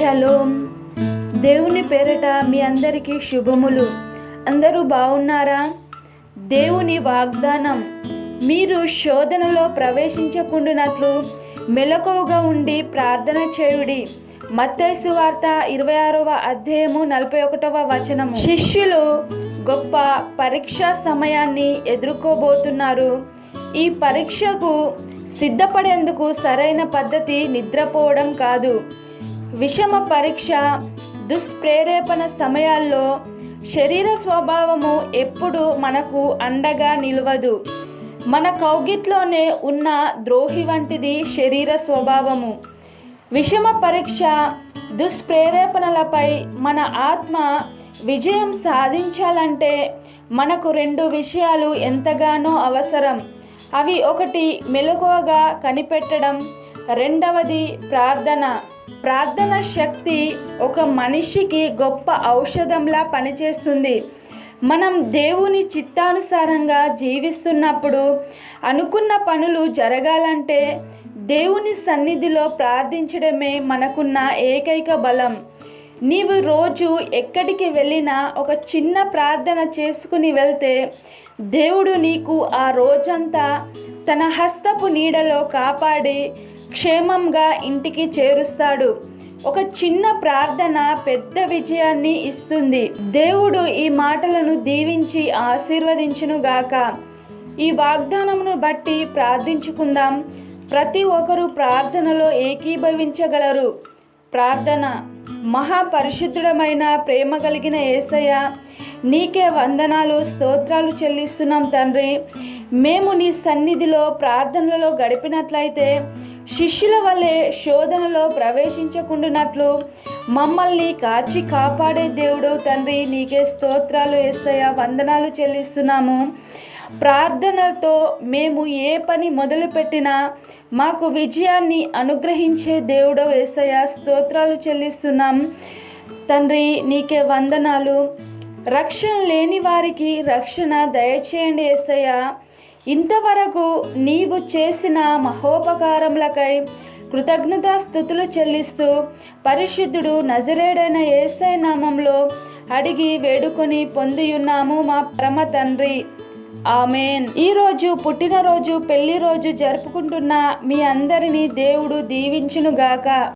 Shalom దేవుని పేరిట మీ అందరికీ శుభములు. అందరూ బాగున్నారా? దేవుని వాగ్దానం మీరు శోధనలో ప్రవేశించకుండానట్లు మెలకువగా ఉండి ప్రార్థన చేయుడి. మత్తైసు వార్త ఇరవై ఆరవ అధ్యాయము నలభై ఒకటవ వచనము. శిష్యులు గొప్ప పరీక్షా సమయాన్ని ఎదుర్కోబోతున్నారు. ఈ పరీక్షకు సిద్ధపడేందుకు సరైన పద్ధతి నిద్రపోవడం కాదు. విషమ పరీక్ష దుష్ప్రేరేపణ సమయాల్లో శరీర స్వభావము ఎప్పుడు మనకు అండగా నిలవదు. మన కౌగిట్లోనే ఉన్న ద్రోహి వంటిది శరీర స్వభావము. విషమ పరీక్ష దుష్ప్రేరేపణలపై మన ఆత్మ విజయం సాధించాలంటే మనకు రెండు విషయాలు ఎంతగానో అవసరం. అవి ఒకటి మెలకువగా కనిపెట్టడం రెండవది ప్రార్థన. ప్రార్థన శక్తి ఒక మనిషికి గొప్ప ఔషధంలా పనిచేస్తుంది. మనం దేవుని చిత్తానుసారంగా జీవిస్తున్నప్పుడు అనుకున్న పనులు జరగాలంటే దేవుని సన్నిధిలో ప్రార్థించడమే మనకున్న ఏకైక బలం. నీవు రోజు ఎక్కడికి వెళ్ళినా ఒక చిన్న ప్రార్థన చేసుకుని వెళ్తే దేవుడు నీకు ఆ రోజంతా తన హస్తపు నీడలో కాపాడి క్షేమంగా ఇంటికి చేరుస్తాడు. ఒక చిన్న ప్రార్థన పెద్ద విజయాన్ని ఇస్తుంది. దేవుడు ఈ మాటలను దీవించి ఆశీర్వదించునుగాక. ఈ వాగ్దానమును బట్టి ప్రార్థించుకుందాం. ప్రతి ఒక్కరూ ప్రార్థనలో ఏకీభవించగలరు. ప్రార్థన. మహాపరిశుద్ధుడమైన ప్రేమ కలిగిన ఏసయ్య నీకే వందనాలు స్తోత్రాలు చెల్లిస్తున్నాం తండ్రి. మేము నీ సన్నిధిలో ప్రార్థనలలో గడిపినట్లయితే శిష్యుల వల్లే శోధనలో ప్రవేశించకుండానట్లు మమ్మల్ని కాచి కాపాడే దేవుడు తండ్రి నీకే స్తోత్రాలు వేస్తాయా వందనాలు చెల్లిస్తున్నాము. ప్రార్థనలతో మేము ఏ పని మొదలుపెట్టినా మాకు విజయాన్ని అనుగ్రహించే దేవుడు ఏసయ్య స్తోత్రాలు చెల్లిస్తున్నాం. తండ్రి నీకే వందనాలు. రక్షణ లేని వారికి రక్షణ దయచేయండి ఏసయ్య. ఇంతవరకు నీవు చేసిన మహోపకారములకై కృతజ్ఞతాస్థుతులు చెల్లిస్తూ పరిశుద్ధుడు నజరేడైన ఏసై నామంలో అడిగి వేడుకొని పొందియున్నాము మా పరమ తండ్రి. ఆమెన్. ఈరోజు పుట్టినరోజు పెళ్ళి రోజు జరుపుకుంటున్న మీ అందరినీ దేవుడు దీవించునుగాక.